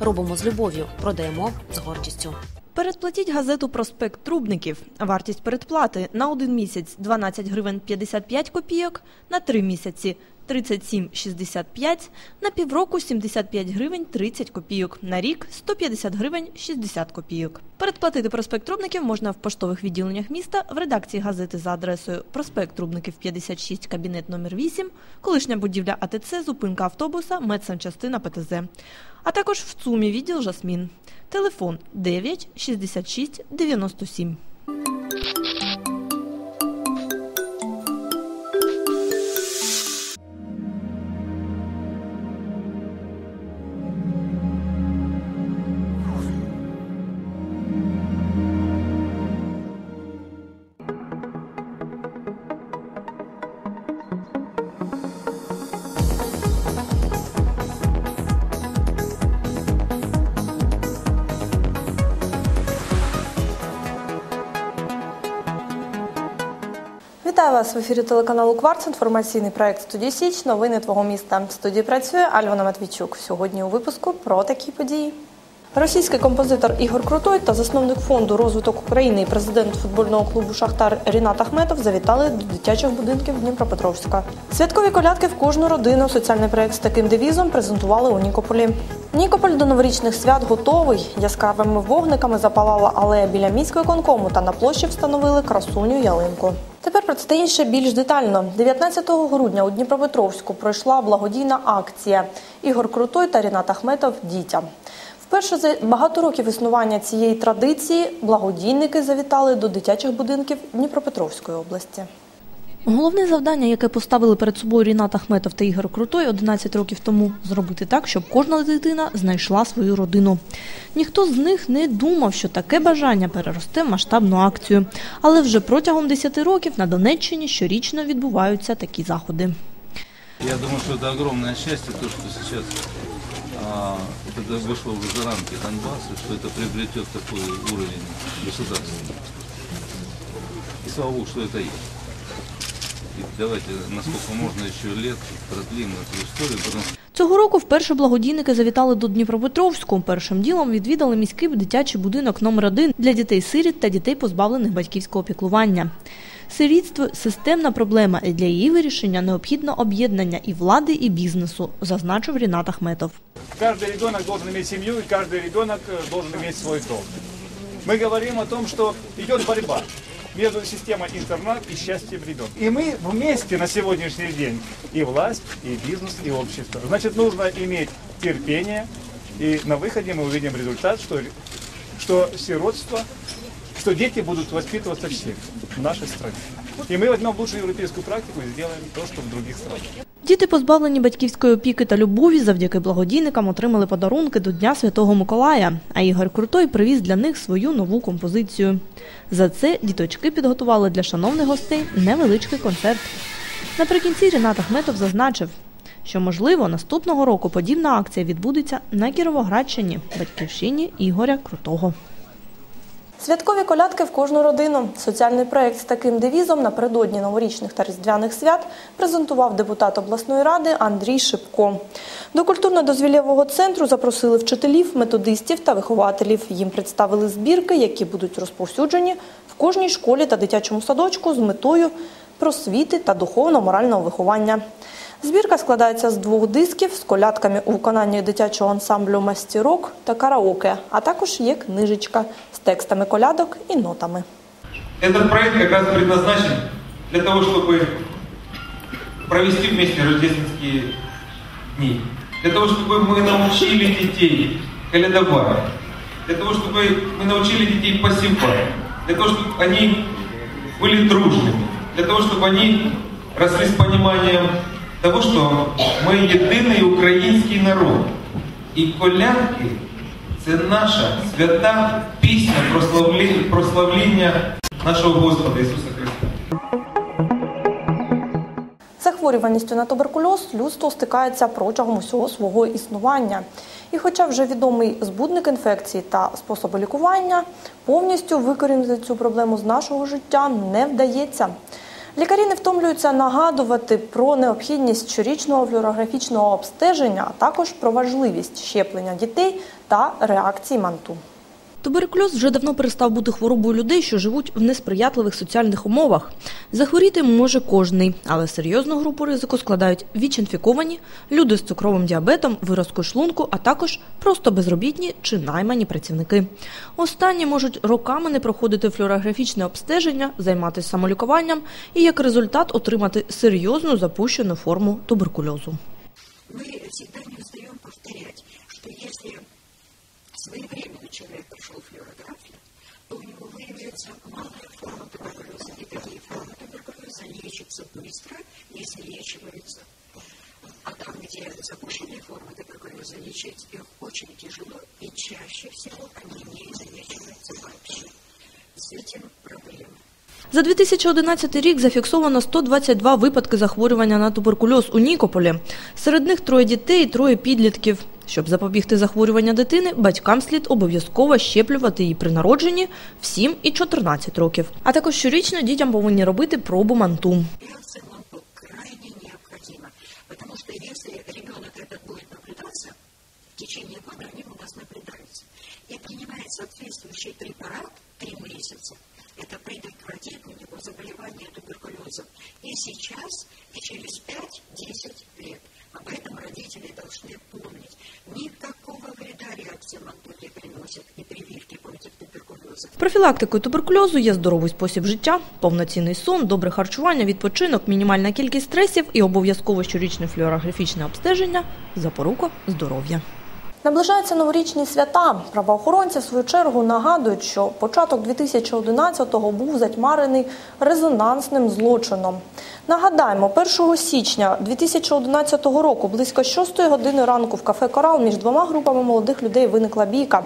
Робимо з любов'ю, продаємо з гордістю. Передплатіть газету Проспект Трубників. Вартість передплати на один місяць 12 гривень 55 копійок, на три місяці 37,65, на півроку 75 гривень 30 копійок, на рік 150 гривень 60 копійок. Передплатити проспект Трубників можна в поштових відділеннях міста, в редакції газети за адресою Проспект Трубників 56, кабінет номер 8, колишня будівля АТЦ, зупинка автобуса, медсанчастина ПТЗ, а також в ЦУМі відділ Жасмін. Телефон 9 66 97. Вітаю вас в ефірі телеканалу Кварц. Інформаційний проект студії Січ. Новини твого міста. В студії працює Альвана Матвійчук. Сьогодні у випуску про такі події. Російський композитор Ігор Крутой та засновник фонду розвиток України і президент футбольного клубу Шахтар Рінат Ахметов завітали до дитячих будинків Дніпропетровська. Святкові колядки в кожну родину. Соціальний проект з таким девізом презентували у Нікополі. Нікополь до новорічних свят готовий. Яскравими вогниками запалала алея біля міської конкому та на площі встановили красуню ялинку. Тепер про це інше більш детально. 19 грудня у Дніпропетровську пройшла благодійна акція Ігор Крутой та Рінат Ахметов дітям. Вперше за багато років існування цієї традиції благодійники завітали до дитячих будинків Дніпропетровської області. Головне завдання, яке поставили перед собою Рінат Ахметов та Ігор Крутой 11 років тому, зробити так, щоб кожна дитина знайшла свою родину. Ніхто з них не думав, що таке бажання переросте в масштабну акцію. Але вже протягом 10 років на Донеччині щорічно відбуваються такі заходи. Я думаю, что это огромное счастье, то, что сейчас а, это вышло уже за рамки Донбасса, что это приобретет такой уровень государства. И слава Богу, что это есть. И давайте, насколько можно еще лет, продлим эту историю, потому что Цього року вперше благодійники завітали до Дніпропетровську. Першим ділом відвідали міський дитячий будинок номер 1 для дітей-сиріт та дітей, позбавлених батьківського піклування. Сирітство – системна проблема, і для її вирішення необхідно об'єднання і влади, і бізнесу, зазначив Рінат Ахметов. Каждый ребенок должен иметь семью, и каждый ребенок э, должен иметь свой дом. Мы говорим о том, что идет борьба между системой интернат и счастьем ребенка. И мы вместе на сегодняшний день, и власть, и бизнес, и общество. Значит, нужно иметь терпение, и на выходе мы увидим результат, что, что сиротство, что дети будут воспитываться все в нашей стране. И мы возьмем лучшую европейскую практику и сделаем то, что в других странах. Діти, позбавлені батьківської опіки та любові, завдяки благодійникам отримали подарунки до Дня Святого Миколая, а Ігор Крутой привіз для них свою нову композицію. За це діточки підготували для шановних гостей невеличкий концерт. Наприкінці Рінат Ахметов зазначив, що, можливо, наступного року подібна акція відбудеться на Кіровоградщині, батьківщині Ігоря Крутого. Святкові колядки в кожну родину. Соціальний проєкт з таким девізом напередодні новорічних та різдвяних свят презентував депутат обласної ради Андрій Шипко. До культурно-дозвілєвого центру запросили вчителів, методистів та вихователів. Їм представили збірки, які будуть розповсюджені в кожній школі та дитячому садочку з метою просвіти та духовно-морального виховання. Збірка складається з двох дисків з колядками у виконанні дитячого ансамблю «Мастірок» та караоке, а також є книжечка з текстами колядок і нотами. Этот проект как раз предназначен для того, чтобы провести вместе рождественские дни. Для того, чтобы мы научили детей колядовать. Для того, чтобы мы научили детей посевать. Для того, чтобы они были дружными. Для того, чтобы они росли с пониманием того, что мы єдиний український народ. І колядки – Це наша свята пісня прославлення нашого Господа Ісуса Христа. Захворюваністю на туберкульоз людство стикається протягом усього свого існування. І хоча вже відомий збудник інфекції та способи лікування, повністю викорінити цю проблему з нашого життя не вдається. Лікарі не втомлюються нагадувати про необхідність щорічного флюорографічного обстеження, а також про важливість щеплення дітей та реакції манту. Туберкульоз вже давно перестав бути хворобою людей, що живуть в несприятливих соціальних умовах. Захворіти може кожний, але серйозну групу ризику складають ВІЧ-інфіковані, люди з цукровим діабетом, виразкою шлунку, а також просто безробітні чи наймані працівники. Останні можуть роками не проходити флюорографічне обстеження, займатися самолікуванням і як результат отримати серйозну запущену форму туберкульозу. мы всегда не устаем повторять, что если своевременно человек прошел флюорографию, то у него выявляется малая форма туберкулеза. И такие формы туберкулеза лечатся быстро, не залечиваются. А там, где запущенные формы туберкулеза, лечить их очень тяжело, и чаще всего они не залечиваются вообще. С этим проблема. За 2011 рік зафіксовано 122 випадки захворювання на туберкульоз у Нікополі. Серед них троє дітей і троє підлітків. Щоб запобігти захворювання дитини, батькам слід обов'язково щеплювати її при народженні в 7 і 14 років. А також щорічно дітям повинні робити пробу манту. Реакция лампы крайне необходима, потому что если ребенок этот будет наблюдаться в течение года, они у нас наблюдаются, и принимает соответствующий препарат три месяца, это предотвратит у него заболевание туберкулезом и сейчас, и через 5-10 лет. Об этом родители должны помнить. Никакого вреда реакция лампы не приносит и прививки против туберкулеза. Профілактикою туберкульозу є здоровий спосіб життя, повноцінний сон, добре харчування, відпочинок, мінімальна кількість стресів і обов'язково щорічне флюорографічне обстеження – запорука здоров'я. Наближаються новорічні свята. Правоохоронці, в свою чергу, нагадують, що початок 2011-го був затьмарений резонансним злочином. Нагадаємо, 1 січня 2011 року, близько 6 години ранку в кафе Корал між двома групами молодих людей виникла бійка.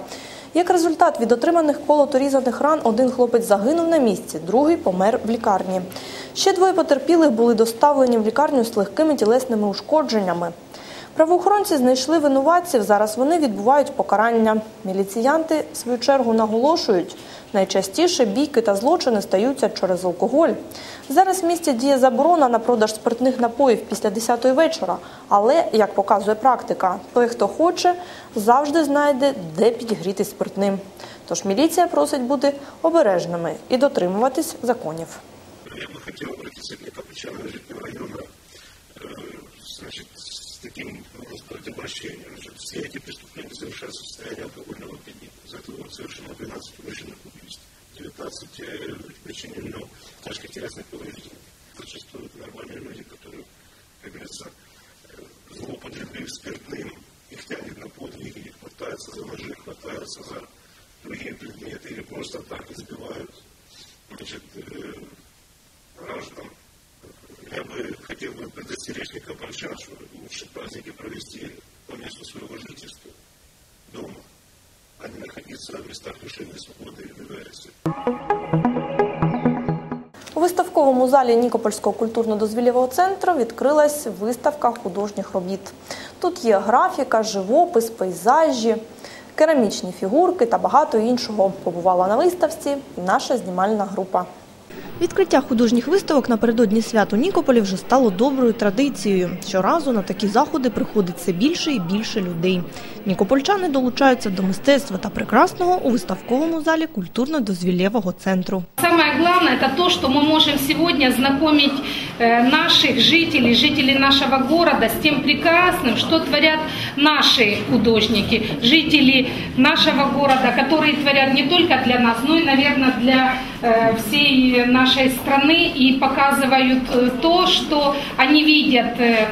Як результат від отриманих колото-різаних ран один хлопець загинув на місці, другий помер в лікарні. Ще двоє потерпілих були доставлені в лікарню з легкими тілесними ушкодженнями. Правоохоронці знайшли винуватців. Зараз вони відбувають покарання. Міліціянти, в свою чергу, наголошують, найчастіше бійки та злочини стаються через алкоголь. Зараз в місті діє заборона на продаж спиртних напоїв після 10-ї вечора. Але, як показує практика, той, хто хоче, завжди знайде, де підігріти спиртним. Тож міліція просить бути обережними і дотримуватись законів. я бы хотел обратиться к Никопольчанам жителям района э, значит, с таким, сказать, обращением. Значит, все эти преступления совершаются в состоянии алкогольного опьянения. За это было совершено 12 умышленных убийств, 19 э, причинено тяжких телесных повреждений. Зачастую это нормальные люди, которые, как говорится, э, злоупотребив спиртным, их тянет на подвиги, их хватаются за ножи, хватаются за другие предметы или просто так избивают. Значит, э, граждан. Я бы хотел бы предостеречь Никопольчан, что лучше праздники провести по месту своего жительства, дома, а не находиться в местах лишения свободы или в аресте. У виставковому залі Нікопольського культурно-дозвілєвого центру відкрилась виставка художніх робіт. Тут є графіка, живопис, пейзажі, керамічні фігурки та багато іншого. Побувала на виставці і наша знімальна група. Відкриття художніх виставок напередодні свят у Нікополі вже стало доброю традицією. Щоразу на такі заходи приходить все більше і більше людей. Нікопольчани долучаються до мистецтва та прекрасного у виставковому залі культурно-дозвілєвого центру. Самое главное это то, что мы можем сегодня знакомить э, наших жителей, жителей нашего города с тем прекрасным, что творят наши художники, жители нашего города, которые творят не только для нас, но и, наверное, для э, всей нашей страны и показывают э, то, что они видят э,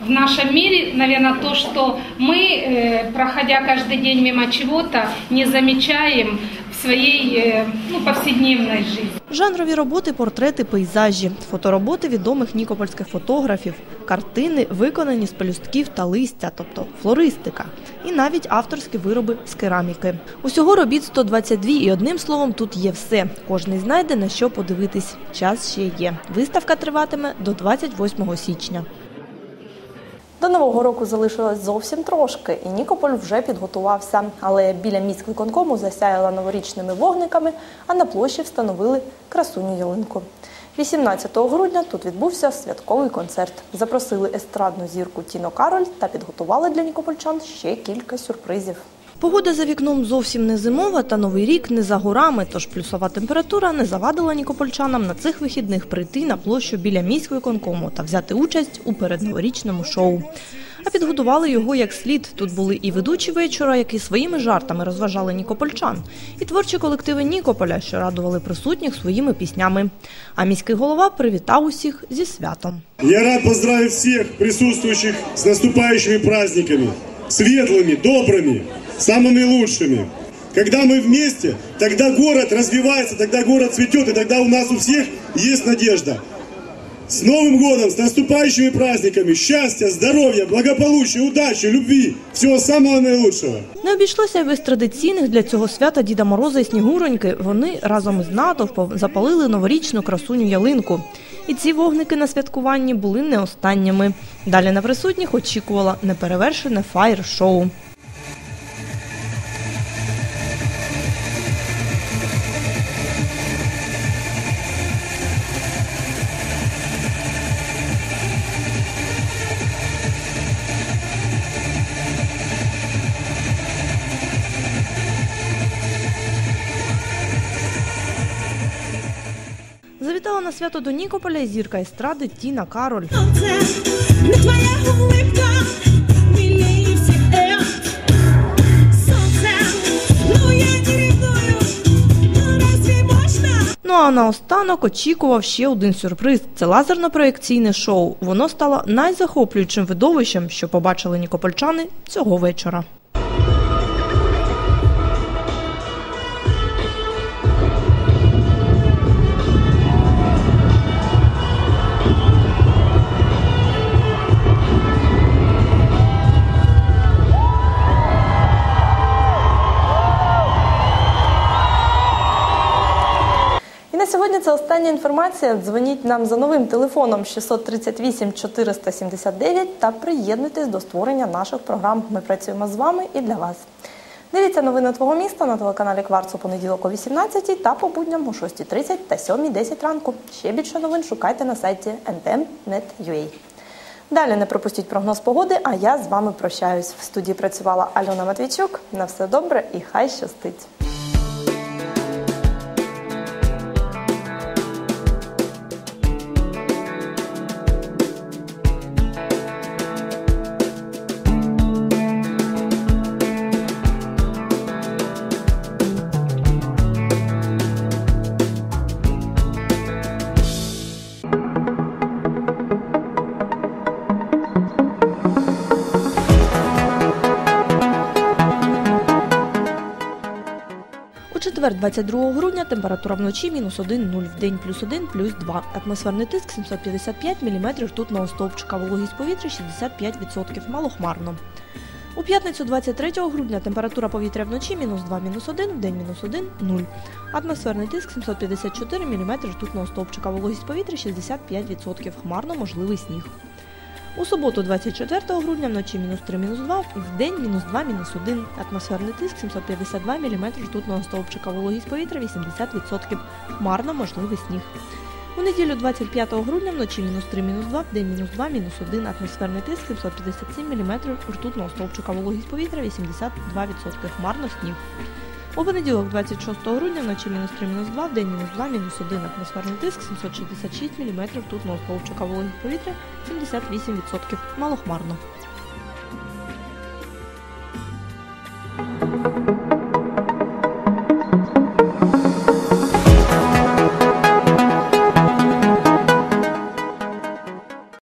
в нашем мире, наверное, то, что мы, э, проходя каждый день мимо чего-то, не замечаем в своей э, ну, повседневной жизни. Жанрові роботи, портрети, пейзажі, фотороботи відомих нікопольських фотографів, картини, виконані з пелюстків та листя, тобто флористика, і навіть авторські вироби з кераміки. Усього робіт 122 і одним словом тут є все. Кожний знайде на що подивитись. Час ще є. Виставка триватиме до 28 січня. До нового року залишилось зовсім трошки, і Нікополь вже підготувався. Але біля міськвиконкому засяяла новорічними вогниками, а на площі встановили красуню ялинку. 18 грудня тут відбувся святковий концерт. Запросили естрадну зірку Тіно Кароль та підготували для нікопольчан ще кілька сюрпризів. Погода за вікном зовсім не зимова, та новий рік не за горами, тож плюсова температура не завадила нікопольчанам на цих вихідних прийти на площу біля міськвиконкому та взяти участь у передноворічному шоу. А підготували його як слід. Тут були і ведучі вечора, які своїми жартами розважали нікопольчан, і творчі колективи Нікополя, що радували присутніх своїми піснями. А міський голова привітав усіх зі святом. Я рад поздравить всех присутствующих с наступающими праздниками. Светлыми, добрыми, самыми лучшими. Когда мы вместе, тогда город развивается, тогда город цветет, и тогда у нас у всех есть надежда. С Новым годом, с наступающими праздниками, счастья, здоровья, благополучия, удачи, любви, всего самого наилучшего. Не обійшлося й без традиційних для цього свята Діда Мороза і Снігуроньки. Вони разом із натовпом запалили новорічну красуню ялинку. І ці вогники на святкуванні були не останніми. Далі на присутніх очікувало неперевершене фаєр-шоу. Свято до Нікополя і зірка естради Тіна Кароль. Ну а наостанок очікував ще один сюрприз. Це лазерно-проекційне шоу. Воно стало найзахоплюючим видовищем, що побачили нікопольчани цього вечора. Остання інформація. Дзвоніть нам за новим телефоном 638 479 та приєднуйтесь до створення наших програм. Ми працюємо з вами і для вас. Дивіться новини твого міста на телеканалі Кварц у понеділок о 18 та по будням о 6.30 та 7.10 ранку. Ще більше новин шукайте на сайті ntm.net.ua. Далі не пропустіть прогноз погоди, а я з вами прощаюсь. В студії працювала Альона Матвійчук. На все добре і хай щастить! Четвер, 22 грудня, температура вночі мінус 1, 0, в день плюс 1, плюс 2. Атмосферний тиск 755 мм ртутного стовпчика, вологість повітря 65%, малохмарно. У п'ятницю 23 грудня температура повітря вночі мінус 2, мінус 1, в день мінус 1, 0. Атмосферний тиск 754 мм ртутного стовпчика, вологість повітря 65%, хмарно можливий сніг. У суботу, 24 грудня, вночі мінус 3, мінус 2, в день мінус 2, мінус 1. Атмосферний тиск 752 мм ртутного стовпчика, вологість повітря 80%, хмарно можливий сніг. У неділю 25 грудня вночі мінус 3, мінус 2, в день мінус 2, мінус 1, атмосферний тиск 757 мм ртутного стовпчика, вологість повітря 82%, хмарно сніг. У понеділок, 26 грудня, вночі мінус 3, мінус 2, в день мінус 2, мінус 1, атмосферний тиск 766 мм ртутного стовпчика, вологі повітря 78%, малохмарно.